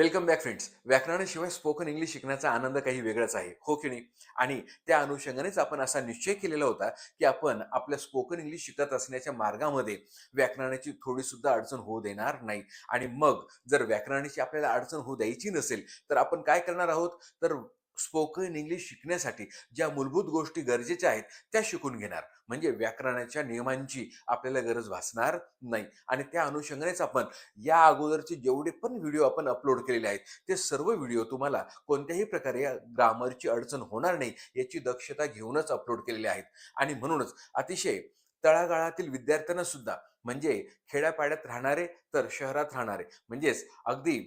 Welcome back friends व्याकरणाशिवाय spoken English शिकण्याचा आनंद काही वेगळाच आहे हो की नाही? आणि त्या अनुषंगानेच आपण असा निश्चय केलेला होता की आपण आपल्या स्पोकन इंग्लिश शिकत असण्याच्या मार्गामध्ये व्याकरणाची थोडी सुद्धा अडचण होऊ देणार नाही. आणि मग जर व्याकरणाची आपल्याला अडचण होऊ द्यायची नसेल तर आपण काय करणार आहोत? तर स्पोकन इंग्लिश शिकण्यासाठी ज्या मूलभूत गोष्टी गरजेच्या आहेत त्या शिकून घेणार. म्हणजे व्याकरणाच्या नियमांची आपल्याला गरज भासणार नाही. आणि त्या अनुषंगानेच आपण या अगोदरचे जेवढे पण व्हिडिओ आपण अपलोड केलेले आहेत ते सर्व व्हिडिओ तुम्हाला कोणत्याही प्रकारे ग्रामरची अडचण होणार नाही याची दक्षता घेऊनच अपलोड केलेले आहेत. आणि म्हणूनच अतिशय तळागाळातील विद्यार्थ्यांना सुद्धा म्हणजे खेड्यापाड्यात राहणारे तर शहरात राहणारे म्हणजेच अगदी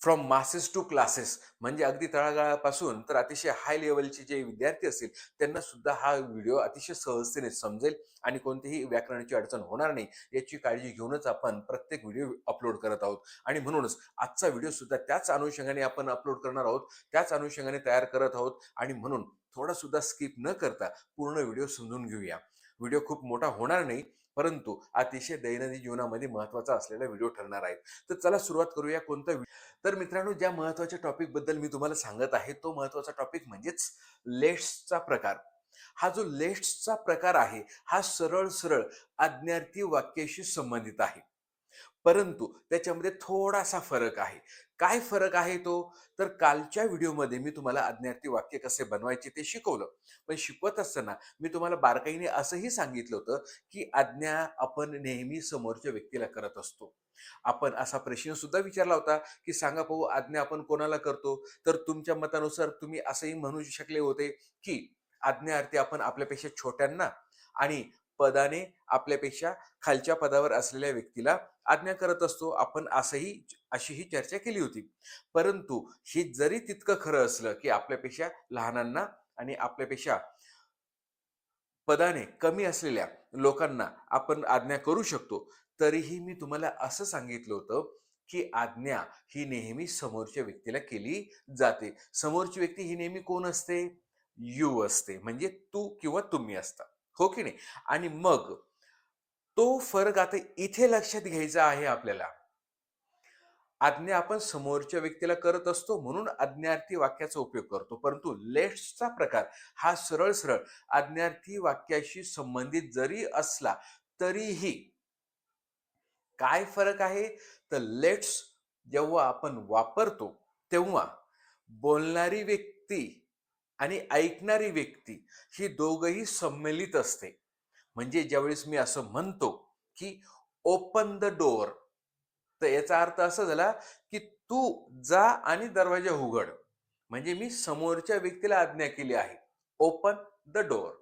फ्रॉम मासेस टू क्लासेस. म्हणजे अगदी तळागाळापासून तर अतिशय हाय लेवलचे जे विद्यार्थी असतील त्यांना सुद्धा हा व्हिडिओ अतिशय सहजतेने समजेल आणि कोणतीही व्याकरणाची अडचण होणार नाही याची काळजी घेऊनच आपण प्रत्येक व्हिडिओ अपलोड करत आहोत. आणि म्हणूनच आजचा व्हिडिओ सुद्धा त्याच अनुषंगाने आपण अपलोड करणार आहोत त्याच अनुषंगाने तयार करत आहोत आणि म्हणून थोडा सुद्धा स्किप न करता पूर्ण व्हिडिओ समजून घेऊया. व्हिडिओ खूप मोठा होणार नाही परंतु अतिशय दैनंदिन जीवनामध्ये महत्त्वाचा असलेला व्हिडिओ ठरणार आहे. तर चला सुरुवात करूया कोणता तर मित्रांनो ज्या महत्त्वाच्या टॉपिकबद्दल मी तुम्हाला सांगत आहे तो महत्त्वाचा टॉपिक म्हणजेच लेट्सचा प्रकार. हा जो लेट्सचा प्रकार आहे हा सरळ सरळ आज्ञार्थी वाक्याशी संबंधित आहे. परंतु त्याच्यामध्ये थोडासा फरक आहे. काय फरक आहे तो? तर कालच्या व्हिडिओमध्ये मी तुम्हाला आज्ञार्थी वाक्य कसे बनवायचे ते शिकवलं. पण शिकवत असताना मी तुम्हाला बारकाईने असंही सांगितलं होतं की आज्ञा आपण नेहमी समोरच्या व्यक्तीला करत असतो. आपण असा प्रश्न सुद्धा विचारला होता की सांगा पाहू आज्ञा आपण कोणाला करतो? तर तुमच्या मतानुसार तुम्ही असंही म्हणू शकले होते की आज्ञार्थी आपण आपल्यापेक्षा छोट्यांना आणि पदाने आपल्यापेक्षा खालच्या पदावर असलेल्या व्यक्तीला आज्ञा करत असतो. आपण असंही अशी ही चर्चा केली होती. परंतु हे जरी तितकं खरं असलं की आपल्यापेक्षा लहानांना आणि आपल्यापेक्षा पदाने कमी असलेल्या लोकांना आपण आज्ञा करू शकतो तरीही मी तुम्हाला असं सांगितलं होतं की आज्ञा ही नेहमी समोरच्या व्यक्तीला केली जाते. समोरची व्यक्ती ही नेहमी कोण असते? यू असते. म्हणजे तू किंवा तुम्ही असता. हो की नाही? आणि मग तो फरक आता इथे लक्षात घ्यायचा आहे आपल्याला. आज्ञा आपण समोरच्या व्यक्तीला करत असतो म्हणून आज्ञार्थी वाक्याचा उपयोग करतो. परंतु लेट्सचा प्रकार हा सरळ सरळ आज्ञार्थी वाक्याशी संबंधित जरी असला तरीही काय फरक आहे? तर लेट्स जेव्हा आपण वापरतो तेव्हा बोलणारी व्यक्ती आणि ऐकणारी व्यक्ती ही दोघही संमेलित असते. म्हणजे ज्यावेळेस मी असं म्हणतो की ओपन द डोअर तर याचा अर्थ असा झाला की तू जा आणि दरवाजा उघड. म्हणजे मी समोरच्या व्यक्तीला आज्ञा केली आहे. ओपन द डोअर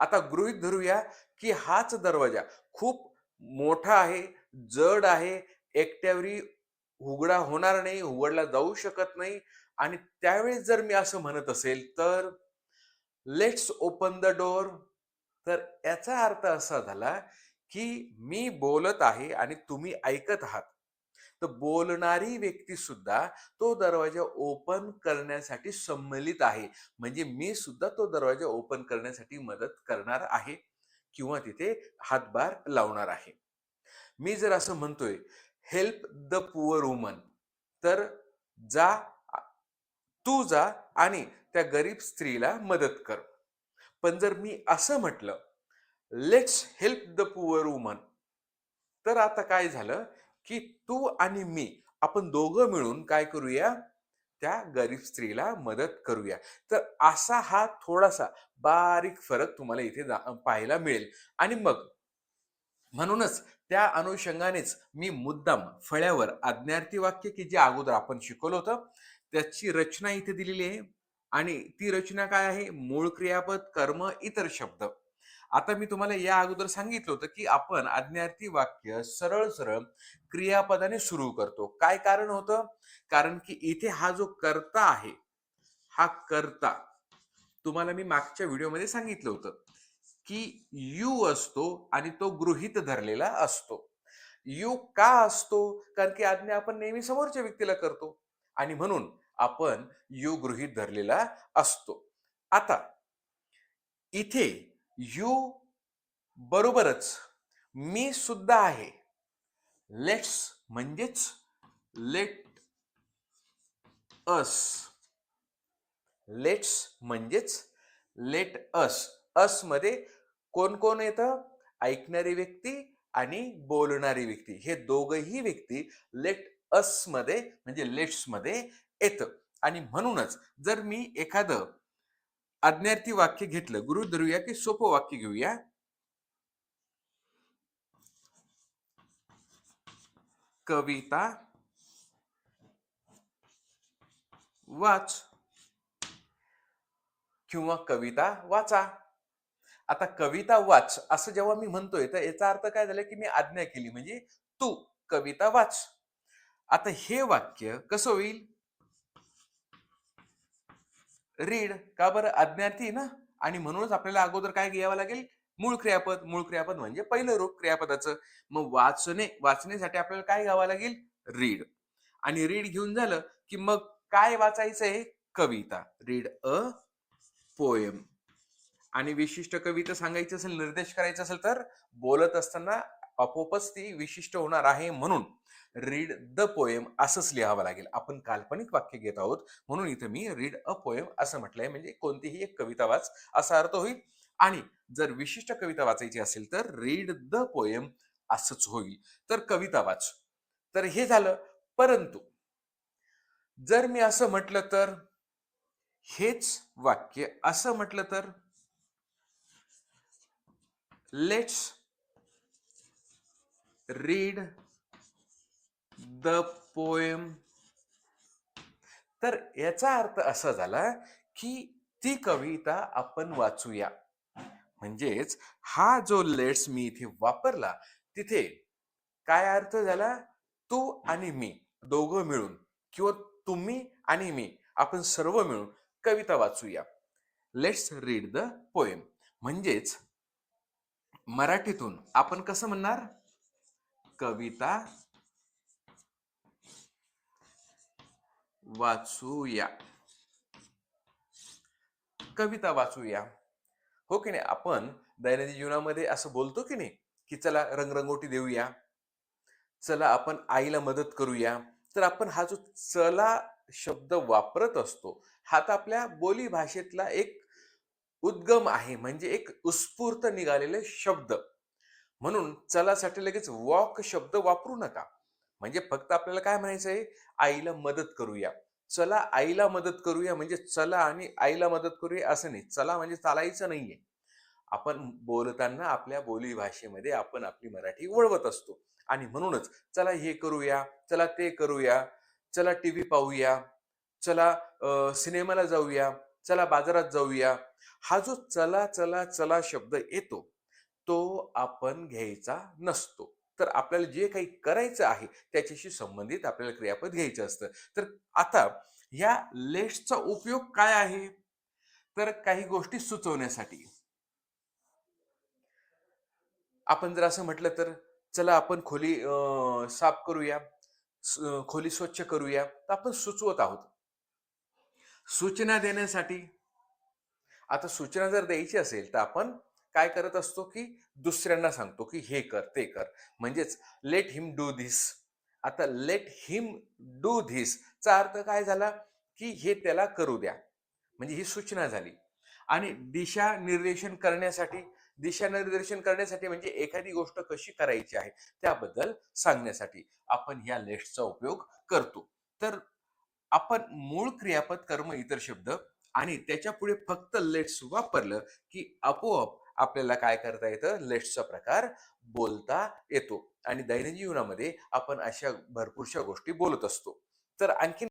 आता गृहित धरूया की हाच दरवाजा खूप मोठा आहे जड आहे एकट्यावरी उघडा होणार नाही उघडला जाऊ शकत नाही आणि त्यावेळेस जर मी असं म्हणत असेल तर लेट्स ओपन द डोअर तर याचा अर्थ असा झाला की मी बोलत आहे आणि तुम्ही ऐकत आहात. तर बोलणारी व्यक्ती सुद्धा तो दरवाजा ओपन करण्यासाठी संमलित आहे. म्हणजे मी सुद्धा तो दरवाजा ओपन करण्यासाठी मदत करणार आहे किंवा तिथे हातभार लावणार आहे. मी जर असं म्हणतोय हेल्प द पुअर वुमन तर जा तू जा आणि त्या गरीब स्त्रीला मदत कर. पण जर मी असं म्हटलं let's help the poor woman तर आता काय झालं की तू आणि मी आपण दोघं मिळून काय करूया? त्या गरीब स्त्रीला मदत करूया. तर असा हा थोडासा बारीक फरक तुम्हाला इथे जा- पाहायला मिळेल. आणि मग म्हणूनच त्या अनुषंगानेच मी मुद्दाम फळ्यावर आज्ञार्थी वाक्य की जे अगोदर आपण शिकवलं होतं त्याची रचना इथे दिलेली आहे. आणि ती रचना काय आहे? मूळ क्रियापद कर्म इतर शब्द. आता मी तुम्हाला या अगोदर सांगितलं होतं की आपण आज्ञार्थी वाक्य सरळ सरळ क्रियापदाने सुरू करतो. काय कारण होतं? कारण की इथे हा जो कर्ता आहे हा कर्ता तुम्हाला मी मागच्या व्हिडिओमध्ये सांगितलं होतं की यू असतो आणि तो गृहित धरलेला असतो. यू का असतो? कारण की आज्ञा आपण नेहमी समोरच्या व्यक्तीला करतो. आणि म्हणून आपण यू गृहित धरलेला असतो. आता इथे यू बरोबरच मी सुद्धा आहे. लेट्स म्हणजेच लेट अस लेट्स म्हणजेच लेट अस असमध्ये कोण कोण येतं? ऐकणारी व्यक्ती आणि बोलणारी व्यक्ती. हे दोघही व्यक्ती लेट असमध्ये म्हणजे लेट्समध्ये येतं. आणि म्हणूनच जर मी एखादं आज्ञार्थी वाक्य घेतलं गुरु धरूया की सोपं वाक्य घेऊया? कविता वाच. किंवा कविता वाचा. आता कविता वाच असं जेव्हा मी म्हणतोय तर याचा अर्थ काय झाला की मी आज्ञा केली म्हणजे तू कविता वाच. आता हे वाक्य कसं होईल? रीड का बरं? आज्ञार्थी ना? आणि म्हणूनच आपल्याला अगोदर काय घ्यावं लागेल? मूळ क्रियापद. मूळ क्रियापद म्हणजे पहिलं रूप क्रियापदाचं. मग वाचणे वाचण्यासाठी आपल्याला काय घ्यावं लागेल? रीड आणि रीड घेऊन झालं की मग काय वाचायचं आहे कविता. रीड अ पोएम आणि विशिष्ट कविता सांगायची असेल निर्देश करायचा असेल तर बोलत असताना आपोआपच ती विशिष्ट होणार आहे म्हणून रीड द पोएम असंच लिहावं लागेल. आपण काल्पनिक वाक्य घेत आहोत म्हणून इथं मी रीड अ पोएम असं म्हटलंय. म्हणजे कोणतीही एक कविता वाच असा अर्थ होईल. आणि जर विशिष्ट कविता वाचायची असेल तर रीड द पोएम असंच होईल. तर कविता वाच. तर हे झालं. परंतु जर मी असं म्हटलं तर हेच वाक्य असं म्हटलं तर लेट्स रीड द पोएम तर याचा अर्थ असा झाला की ती कविता आपण वाचूया. म्हणजेच हा जो लेट्स मी इथे वापरला तिथे काय अर्थ झाला? तू आणि मी दोघं मिळून किंवा तुम्ही आणि मी आपण सर्व मिळून कविता वाचूया. लेट्स रीड द पोएम म्हणजेच मराठीतून आपण कसं म्हणणार? कविता वाचूया. कविता वाचूया. हो की नाही? आपण दैनंदिन जीवनामध्ये असं बोलतो की नाही की चला रंगरंगोटी देऊया चला आपण आईला मदत करूया तर आपण हा जो चला शब्द वापरत असतो हा तर आपल्या बोली भाषेतला एक उद्गम आहे म्हणजे एक उत्स्फूर्त निघालेले शब्द. म्हणून चलासाठी लगेच वॉक शब्द वापरू नका. म्हणजे फक्त आपल्याला काय म्हणायचं आहे? आईला मदत करूया. चला आईला मदत करूया म्हणजे चला आणि आईला मदत करूया असं नाही. चला म्हणजे चालायचं नाहीये. आपण बोलताना आपल्या बोली भाषेमध्ये आपण आपली मराठी वळवत असतो. आणि म्हणूनच चला हे करूया चला ते करूया चला टीव्ही पाहूया चला अं, सिनेमाला जाऊया चला बाजारात जाऊया. हा जो चला चला चला शब्द येतो तो आपण घ्यायचा नसतो. तर आपल्याला जे काही करायचं आहे त्याच्याशी संबंधित आपल्याला क्रियापद घ्यायचं असतं. तर आता या लेट्सचा उपयोग काय आहे? तर काही गोष्टी सुचवण्यासाठी. आपण जर असं म्हटलं तर चला आपण खोली अं, साफ करूया खोली स्वच्छ करूया तर आपण सुचवत आहोत. सूचना देण्यासाठी आता सूचना जर द्यायची असेल तर आपण काय करत असतो की दुसऱ्यांना सांगतो की हे कर ते कर. म्हणजेच लेट हिम डू धिस आता लेट हिम डू धिस चा अर्थ काय झाला की हे त्याला करू द्या. म्हणजे ही सूचना झाली. आणि दिशा निर्देशन करण्यासाठी दिशा निर्देशन करण्यासाठी म्हणजे एखादी गोष्ट कशी करायची आहे त्याबद्दल सांगण्यासाठी आपण या लेट्सचा उपयोग करतो. तर आपण मूळ क्रियापद कर्म इतर शब्द आणि त्याच्या पुढे फक्त लेट्स वापरलं की आपोआप आपल्याला काय करता येतं? लेट्सचा प्रकार बोलता येतो. आणि दैनंदिन जीवनामध्ये आपण अशा भरपूरशा गोष्टी बोलत असतो. तर आणखी